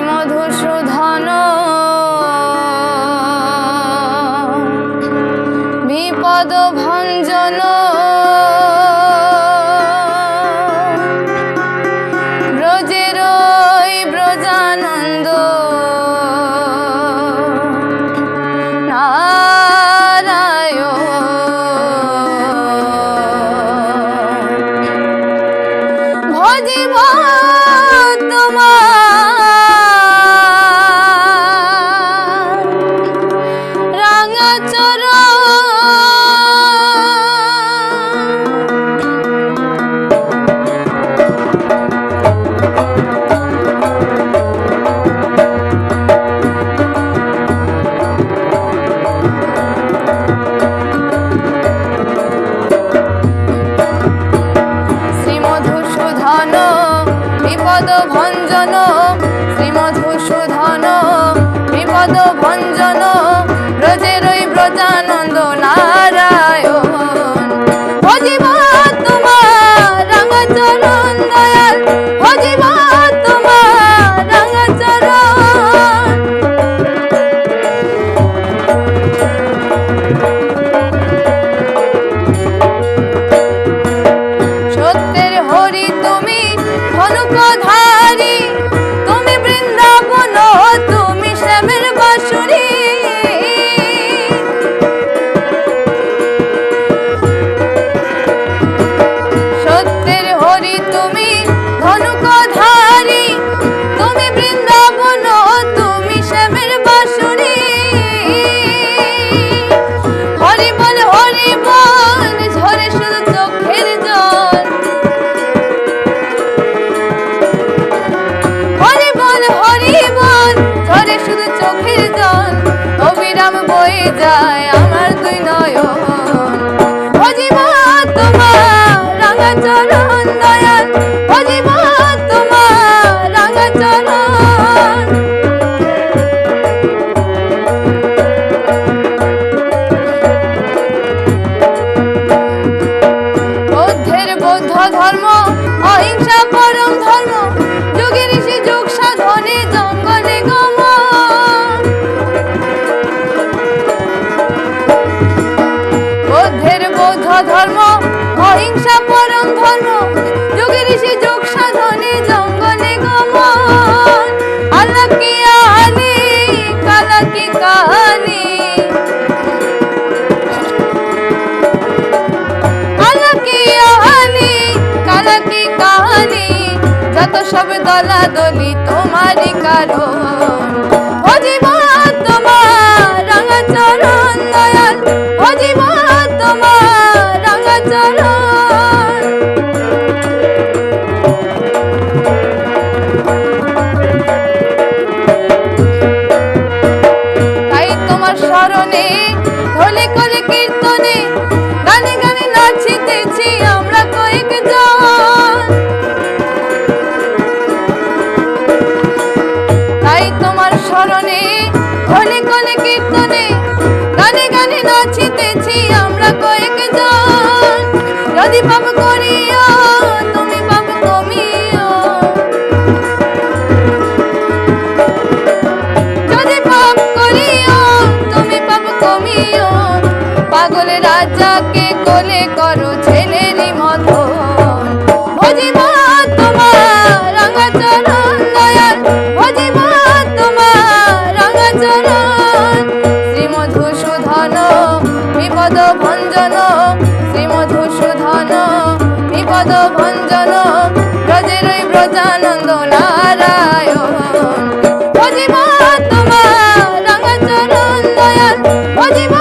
মধুসূধন বিপদ ভঞ্জন শ্রীমধুসূধন বিপদ ভঞ্জন ব্রজেরই ব্রজানন্দ নারায়ণ। ভজিব তোমার রাঙাচরণ দয়াল। ভজিব তোমার সত্যে অহিংসা পরম যত সব দলাদলি তোমারই কারও যদি পাপ করিও, তুমি পাপ কমিও। যদি পাপ করিও, তুমি পাপ কমিও। পাগল রাজাকে কোলে করো ছেলেরই মতো। 始ま